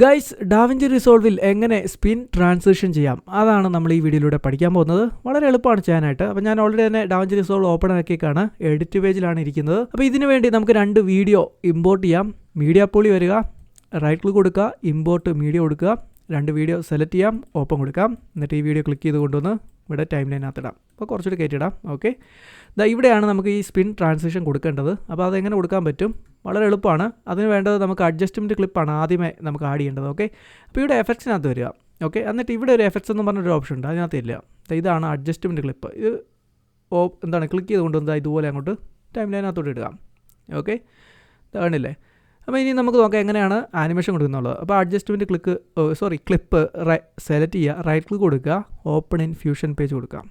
Guys da Vinci റിസോൾവിൽ എങ്ങനെ spin transition ചെയ്യാം? അതാണ് നമ്മൾ ഈ വീഡിയോയിലൂടെ പഠിക്കാൻ പോകുന്നത്. വളരെ എളുപ്പമാണ് ചെയ്യാനായിട്ട്. അപ്പോൾ ഞാൻ ഓൾറെഡി തന്നെ ഡാവിഞ്ചി റിസോൾവ് ഓപ്പൺ ആക്കിയേക്കാണ്. എഡിറ്റ് പേജിലാണ് ഇരിക്കുന്നത്. അപ്പോൾ ഇതിനു വേണ്ടി നമുക്ക് രണ്ട് വീഡിയോ ഇമ്പോർട്ട് ചെയ്യാം. മീഡിയ പോളി വരിക റൈറ്റ് ക്ലിക്ക് കൊടുക്കുക ഇമ്പോർട്ട് മീഡിയ കൊടുക്കുക. രണ്ട് വീഡിയോ സെലക്ട് ചെയ്യാം ഓപ്പൺ കൊടുക്കാം. എന്നിട്ട് ഈ വീഡിയോ ക്ലിക്ക് ചെയ്ത് കൊണ്ടുവന്ന് ഇവിടെ ടൈം ലൈനകത്ത് ഇടാം. അപ്പോൾ കുറച്ചുകൂടി കയറ്റിയിടാം. ഓക്കെ. ദാ ഇവിടെയാണ് നമുക്ക് ഈ സ്പിൻ ട്രാൻസിഷൻ കൊടുക്കേണ്ടത്. അപ്പോൾ അതെങ്ങനെ കൊടുക്കാൻ പറ്റും? വളരെ എളുപ്പമാണ്. അതിന് വേണ്ടത് നമുക്ക് അഡ്ജസ്റ്റ്മെന്റ് ക്ലിപ്പാണ് ആദ്യമേ നമുക്ക് ആഡ് ചെയ്യേണ്ടത്. ഓക്കെ. അപ്പോൾ ഇവിടെ എഫക്ട്സിനകത്ത് വരിക. ഓക്കെ. എന്നിട്ട് ഇവിടെ ഒരു എഫക്ട്സ് എന്ന് പറഞ്ഞൊരു ഓപ്ഷൻ ഉണ്ട്. അതിനകത്ത് ഇല്ല. ഇതാണ് അഡ്ജസ്റ്റ്മെന്റ് ക്ലിപ്പ് ഇത് ഓ എന്താണ് ക്ലിക്ക് ചെയ്ത് എന്താ ഇതുപോലെ അങ്ങോട്ട് ടൈം ലൈനകത്തോട്ട് ഇടുക. ഓക്കെ. കാണില്ലേ അപ്പോൾ ഇനി നമുക്ക് നോക്കാം എങ്ങനെയാണ് ആനിമേഷൻ കൊടുക്കുന്നുള്ളത്. അപ്പോൾ adjustment click sorry clip right select ചെയ്യുക. റൈറ്റ് ക്ലിക്ക് കൊടുക്കുക. ഓപ്പൺ ഇൻ ഫ്യൂഷൻ പേജ് കൊടുക്കാം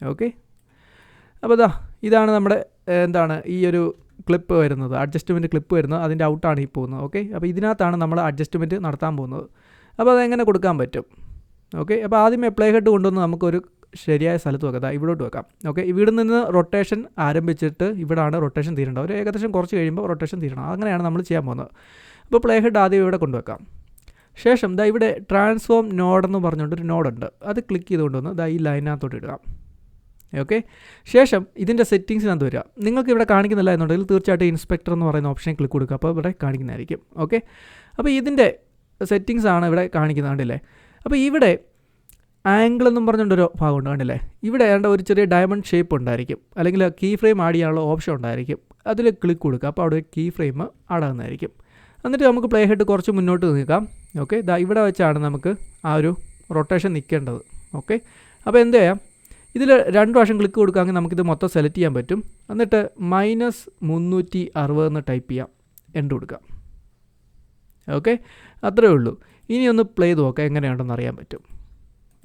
ഓക്കെ അപ്പോൾ ഇതാ ഇതാണ് നമ്മുടെ എന്താണ് ഈ ഒരു ക്ലിപ്പ് വരുന്നത്. അഡ്ജസ്റ്റ്മെന്റ് ക്ലിപ്പ് വരുന്നത്. അതിന്റെ ഔട്ടാണ് ഈ പോകുന്നത്. ഓക്കെ അപ്പോൾ ഇതിനകത്താണ് നമ്മൾ അഡ്ജസ്റ്റ്മെന്റ് നടത്താൻ പോകുന്നത്. അപ്പോൾ അതെങ്ങനെ കൊടുക്കാൻ പറ്റും? ഓക്കെ അപ്പോൾ ആദ്യം പ്ലേ ഹെഡ് കൊണ്ടുവന്ന് നമുക്കൊരു ശരിയായ സ്ഥലത്ത് വെക്കാം. ഇവിടോട്ട് വെക്കാം. ഓക്കെ ഇവിടെ നിന്ന് റൊട്ടേഷൻ ആരംഭിച്ചിട്ട് ഇവിടാണ് റൊട്ടേഷൻ തീരേണ്ടത്. ഒരു ഏകദേശം കുറച്ച് കഴിയുമ്പോൾ റൊട്ടേഷൻ തീരണം. അങ്ങനെയാണ് നമ്മൾ ചെയ്യാൻ പോകുന്നത്. അപ്പോൾ പ്ലേ ഹെഡ് ആദ്യം ഇവിടെ കൊണ്ടുവെക്കാം. ശേഷം ദാ ഇവിടെ ട്രാൻസ്ഫോം നോഡെന്ന് പറഞ്ഞുകൊണ്ട് ഒരു നോഡുണ്ട് അത് ക്ലിക്ക് ചെയ്തുകൊണ്ട് വന്ന് ദാ ഈ ലൈനകത്തോട്ട് ഇടുക. ഓക്കെ ശേഷം ഇതിന്റെ സെറ്റിങ്സിനകത്ത് വരിക. നിങ്ങൾക്ക് ഇവിടെ കാണിക്കുന്നില്ല എന്നുണ്ടെങ്കിൽ തീർച്ചയായിട്ടും ഇൻസ്പെക്ടർ എന്ന് പറയുന്ന ഓപ്ഷൻ ക്ലിക്ക് കൊടുക്കുക. അപ്പോൾ ഇവിടെ കാണിക്കുന്നതായിരിക്കും. ഓക്കെ അപ്പോൾ ഇതിന്റെ സെറ്റിങ്സ് ആണ് ഇവിടെ കാണിക്കുന്നത് കണ്ടില്ലേ? അപ്പോൾ ഇവിടെ ആംഗിൾ എന്നും പറഞ്ഞുകൊണ്ടൊരു ഭാഗമുണ്ട് കണ്ടില്ലേ? ഇവിടെ ഏണ്ട ഒരു ചെറിയ ഡയമണ്ട് ഷേപ്പ് ഉണ്ടായിരിക്കും. അല്ലെങ്കിൽ കീ ഫ്രെയിം ആഡ് ചെയ്യാനുള്ള ഓപ്ഷൻ ഉണ്ടായിരിക്കും. അതിൽ ക്ലിക്ക് കൊടുക്കുക. അപ്പോൾ അവിടെ കീ ഫ്രെയിം ആഡ് എന്നിട്ട് നമുക്ക് പ്ലേ ഹെഡ് കുറച്ച് മുന്നോട്ട് നിൽക്കാം ഓക്കെ ഇവിടെ വെച്ചാണ് നമുക്ക് ആ ഒരു റൊട്ടേഷൻ നിൽക്കേണ്ടത്. ഓക്കെ അപ്പോൾ എന്ത് ചെയ്യാം? ഇതിൽ രണ്ട് പ്രാവശ്യം ക്ലിക്ക് കൊടുക്കുകയാണെങ്കിൽ നമുക്കിത് മൊത്തം സെലക്ട് ചെയ്യാൻ പറ്റും. എന്നിട്ട് മൈനസ് മുന്നൂറ്റി അറുപത് എന്ന് ടൈപ്പ് ചെയ്യാം. എന്റ് കൊടുക്കാം ഓക്കെ അത്രയേ ഉള്ളൂ. ഇനി ഒന്ന് പ്ലേ ചെയ്ത് നോക്കാം എങ്ങനെയുണ്ടെന്ന് അറിയാൻ പറ്റും.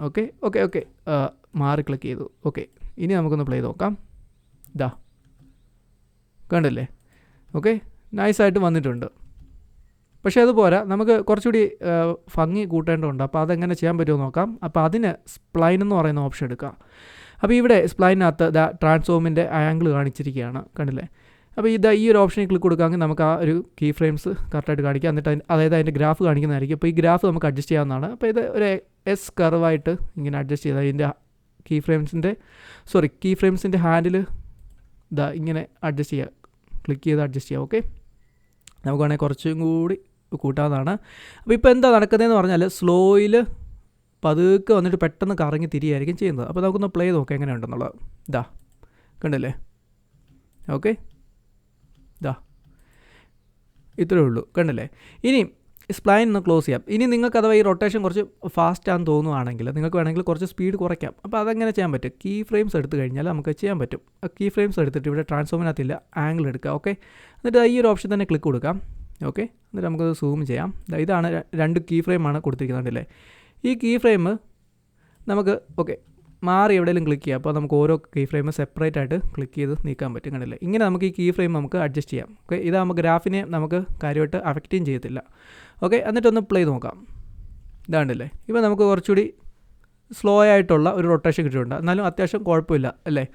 ഓക്കെ ഓക്കെ ഓക്കെ മാറി ക്ലിക്ക് ചെയ്തു. ഓക്കെ ഇനി നമുക്കൊന്ന് പ്ലേ നോക്കാം. ഇതാ കണ്ടില്ലേ? ഓക്കെ നൈസായിട്ട് വന്നിട്ടുണ്ട്. പക്ഷേ അതുപോരാ നമുക്ക് കുറച്ചുകൂടി ഭംഗി കൂട്ടേണ്ടതുണ്ട്. അപ്പോൾ അതെങ്ങനെ ചെയ്യാൻ പറ്റുമോ നോക്കാം. അപ്പോൾ അതിന് സ്പ്ലൈൻ എന്ന് പറയുന്ന ഓപ്ഷൻ എടുക്കാം. അപ്പോൾ ഇവിടെ സ്പ്ലൈനകത്ത് ദ ട്രാൻസ്ഫോമിന്റെ ആംഗിൾ കാണിച്ചിരിക്കുകയാണ്. കണ്ടില്ലേ? അപ്പോൾ ഇത് ഈ ഒരു ഓപ്ഷനിൽ ക്ലിക്ക് കൊടുക്കാമെങ്കിൽ നമുക്ക് ആ ഒരു കീ ഫ്രെയിംസ് കറക്റ്റായിട്ട് കാണിക്കാം. എന്നിട്ട് അതായത് അതിന്റെ ഗ്രാഫ് കാണിക്കുന്നതായിരിക്കും. അപ്പോൾ ഈ ഗ്രാഫ് നമുക്ക് അഡ്ജസ്റ്റ് ചെയ്യാവുന്നതാണ്. അപ്പോൾ ഇത് ഒരു എസ് കർവായിട്ട് ഇങ്ങനെ അഡ്ജസ്റ്റ് ചെയ്ത് അതിന്റെ കീ ഫ്രെയിംസിന്റെ സോറി കീ ഫ്രെയിംസിന്റെ ഹാൻഡിൽ ഇതാ ഇങ്ങനെ അഡ്ജസ്റ്റ് ചെയ്യുക ക്ലിക്ക് ചെയ്ത് അഡ്ജസ്റ്റ് ചെയ്യുക ഓക്കെ നമുക്ക് വേണമെങ്കിൽ കുറച്ചും കൂടി കൂട്ടാവുന്നതാണ് അപ്പോൾ ഇപ്പോൾ എന്താ നടക്കുന്നതെന്ന് പറഞ്ഞാൽ സ്ലോയിൽ പതുക്കെ വന്നിട്ട് പെട്ടെന്ന് കറങ്ങി തിരിയായിരിക്കും ചെയ്യുന്നത്. അപ്പോൾ നമുക്കൊന്ന് പ്ലേ നോക്കാം എങ്ങനെയുണ്ടെന്നുള്ളത്. ഇതാ കണ്ടില്ലേ? ഓക്കെ ഇതാ ഇത്രയേ ഉള്ളൂ. കണ്ടില്ലേ? ഇനി സ്പ്ലൈൻ ഒന്ന് ക്ലോസ് ചെയ്യാം. ഇനി നിങ്ങൾക്ക് അഥവാ ഈ റൊട്ടേഷൻ കുറച്ച് ഫാസ്റ്റ് ആണെന്ന് തോന്നുവാണെങ്കിൽ നിങ്ങൾക്ക് വേണമെങ്കിൽ കുറച്ച് സ്പീഡ് കുറയ്ക്കാം. അപ്പോൾ അതെങ്ങനെ ചെയ്യാൻ പറ്റും? കീ ഫ്രെയിംസ് എടുത്തു കഴിഞ്ഞാൽ നമുക്ക് ചെയ്യാൻ പറ്റും. കീ ഫ്രെയിംസ് എടുത്തിട്ട് ഇവിടെ ട്രാൻസ്ഫോമിനകത്തില്ല ആംഗിൾ എടുക്കുക. ഓക്കെ എന്നിട്ട് ഈ ഒരു ഓപ്ഷൻ തന്നെ ക്ലിക്ക് കൊടുക്കാം. ഓക്കെ? എന്നിട്ട് നമുക്കത് സൂം ചെയ്യാം. ഇതാണ് രണ്ട് കീ ഫ്രെയിമാണ് കൊടുത്തിരിക്കുന്നുണ്ടല്ലേ ഈ കീ ഫ്രെയിം നമുക്ക് ഓക്കെ മാറി എവിടെയെങ്കിലും ക്ലിക്ക് ചെയ്യാം. അപ്പോൾ നമുക്ക് ഓരോ കീ ഫ്രെയിം സെപ്പറേറ്റ് ആയിട്ട് ക്ലിക്ക് ചെയ്ത് നീക്കാൻ പറ്റും. കണ്ടില്ലേ? ഇങ്ങനെ നമുക്ക് ഈ കീ ഫ്രെയിം നമുക്ക് അഡ്ജസ്റ്റ് ചെയ്യാം. ഓക്കെ? ഇതാകുമ്പോൾ ഗ്രാഫിനെ നമുക്ക് കാര്യമായിട്ട് അഫക്റ്റും ചെയ്യത്തില്ല. ഓക്കെ? എന്നിട്ടൊന്ന് പ്ലേ നോക്കാം. ഇതാണ്ടല്ലേ? ഇപ്പോൾ നമുക്ക് കുറച്ചുകൂടി സ്ലോ ആയിട്ടുള്ള ഒരു റൊട്ടേഷൻ കിട്ടിയിട്ടുണ്ട്. എന്നാലും അത്യാവശ്യം കുഴപ്പമില്ല. അല്ലേ?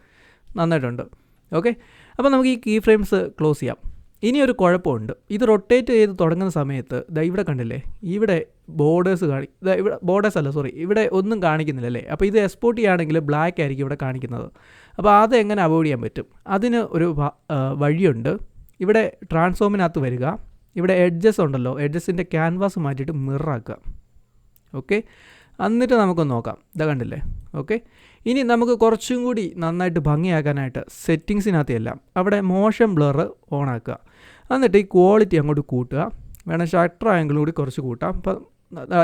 നന്നായിട്ടുണ്ട്. ഓക്കെ? അപ്പോൾ നമുക്ക് ഈ കീ ഫ്രെയിംസ് ക്ലോസ് ചെയ്യാം. ഇനി ഒരു കുഴപ്പമുണ്ട്. ഇത് റൊട്ടേറ്റ് ചെയ്ത് തുടങ്ങുന്ന സമയത്ത് ദാ ഇവിടെ കണ്ടില്ലേ? ഇവിടെ ബോർഡേഴ്സ് കാണി ഇവിടെ ബോർഡേഴ്സ് അല്ല സോറി ഇവിടെ ഒന്നും കാണിക്കുന്നില്ല അല്ലേ? അപ്പോൾ ഇത് എക്സ്പോർട്ട് ചെയ്യുകയാണെങ്കിൽ ബ്ലാക്ക് ആയിരിക്കും ഇവിടെ കാണിക്കുന്നത്. അപ്പോൾ അത് എങ്ങനെ അവോയ്ഡ് ചെയ്യാൻ പറ്റും? അതിന് ഒരു വഴിയുണ്ട്. ഇവിടെ ട്രാൻസ്ഫോമിനകത്ത് വരിക. ഇവിടെ എഡ്ജസ് ഉണ്ടല്ലോ എഡ്ജസിന്റെ ക്യാൻവാസ് മാറ്റിയിട്ട് മിററാക്കുക ഓക്കെ എന്നിട്ട് നമുക്കൊന്ന് നോക്കാം. ഇതാ കണ്ടില്ലേ? ഓക്കെ ഇനി നമുക്ക് കുറച്ചും കൂടി നന്നായിട്ട് ഭംഗിയാക്കാനായിട്ട് സെറ്റിങ്സിനകത്ത് എല്ലാം അവിടെ മോഷൻ ബ്ലർ ഓൺ ആക്കുക എന്നിട്ട് ഈ ക്വാളിറ്റി അങ്ങോട്ട് കൂട്ടുക. വേണം ഷട്ടർ ആംഗിൾ കൂടി കുറച്ച് കൂട്ടാം. അപ്പം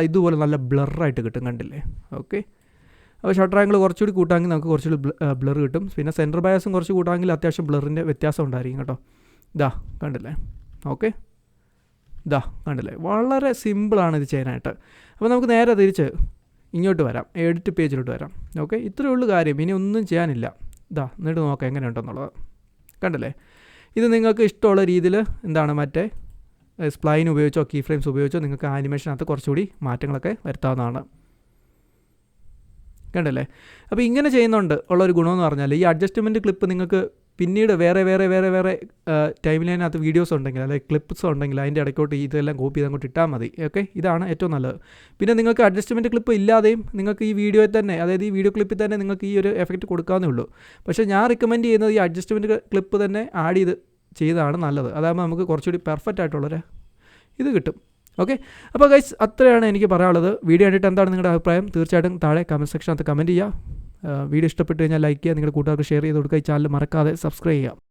ഇതുപോലെ നല്ല ബ്ലറായിട്ട് കിട്ടും കണ്ടില്ലേ? ഓക്കെ അപ്പോൾ ഷട്ടർ ആംഗിൾ കുറച്ചുകൂടി കൂട്ടാമെങ്കിൽ നമുക്ക് കുറച്ചുകൂടി ബ്ലർ കിട്ടും. പിന്നെ സെന്റർ ബയാസും കുറച്ച് കൂട്ടാമെങ്കിൽ അത്യാവശ്യം ബ്ലറിന്റെ വ്യത്യാസം ഉണ്ടായിരിക്കും കേട്ടോ. ഇതാ കണ്ടില്ലേ? ഓക്കെ ഇതാ കണ്ടില്ലേ? വളരെ സിമ്പിളാണ് ഇത് ചെയ്യാനായിട്ട്. അപ്പോൾ നമുക്ക് നേരെ തിരിച്ച് ഇങ്ങോട്ട് വരാം എഡിറ്റ് പേജിലോട്ട് വരാം. ഓക്കെ? ഇത്രയേ ഉള്ളൂ കാര്യം. ഇനി ഒന്നും ചെയ്യാനില്ല. ഇതാ എന്നിട്ട് നോക്കാം എങ്ങനെയുണ്ടെന്നുള്ളത്. കണ്ടല്ലേ? ഇത് നിങ്ങൾക്ക് ഇഷ്ടമുള്ള രീതിയിൽ എന്താണ് മറ്റേ? സ്പ്ലൈൻ ഉപയോഗിച്ചോ കീ ഫ്രെയിംസ് ഉപയോഗിച്ചോ നിങ്ങൾക്ക് ആനിമേഷനകത്ത് കുറച്ചുകൂടി മാറ്റങ്ങളൊക്കെ വരുത്താവുന്നതാണ്. കണ്ടല്ലേ? അപ്പോൾ ഇങ്ങനെ ചെയ്യുന്നുണ്ട് ഉള്ള ഒരു ഗുണമെന്ന് പറഞ്ഞാൽ ഈ അഡ്ജസ്റ്റ്മെന്റ് ക്ലിപ്പ് നിങ്ങൾക്ക് പിന്നീട് വേറെ വേറെ വേറെ വേറെ ടൈം ലൈനകത്ത് വീഡിയോസ് ഉണ്ടെങ്കിൽ അല്ലെങ്കിൽ ക്ലിപ്സ് ഉണ്ടെങ്കിൽ അതിന്റെ ഇടയ്ക്കോട്ട് ഇതെല്ലാം കോപ്പി ചെയ്ത് അങ്ങോട്ട് ഇട്ടാൽ മതി. ഓക്കെ? ഇതാണ് ഏറ്റവും നല്ലത്. പിന്നെ നിങ്ങൾക്ക് അഡ്ജസ്റ്റ്മെന്റ് ക്ലിപ്പ് ഇല്ലാതെയും നിങ്ങൾക്ക് ഈ വീഡിയോയിൽ തന്നെ അതായത് ഈ വീഡിയോ ക്ലിപ്പിൽ തന്നെ നിങ്ങൾക്ക് ഈ ഒരു എഫക്റ്റ് കൊടുക്കാവുന്നേ ഉള്ളൂ. പക്ഷേ ഞാൻ റിക്കമെൻഡ് ചെയ്യുന്നത് ഈ അഡ്ജസ്റ്റ്മെന്റ് ക്ലിപ്പ് തന്നെ ആഡ് ചെയ്ത് ചെയ്താണ് നല്ലത്. അതാകുമ്പോൾ നമുക്ക് കുറച്ചുകൂടി പെർഫെക്റ്റ് ആയിട്ടുള്ളൊരു ഇത് കിട്ടും. ഓക്കെ? അപ്പോൾ ഗൈസ് അത്രയാണ് എനിക്ക് പറയാനുള്ളത്. വീഡിയോ കണ്ടിട്ട് എന്താണ് നിങ്ങളുടെ അഭിപ്രായം? തീർച്ചയായിട്ടും താഴെ കമന്റ് സെക്ഷനകത്ത് കമന്റ് ചെയ്യുക. വീഡിയോ ഇഷ്ടപ്പെട്ട് കഴിഞ്ഞാൽ ലൈക്ക് ചെയ്യുക നിങ്ങളുടെ കൂട്ടുകാർക്ക് ഷെയർ ചെയ്ത് കൊടുക്കുക. ഈ ചാനൽ മറക്കാതെ സബ്സ്ക്രൈബ് ചെയ്യുക.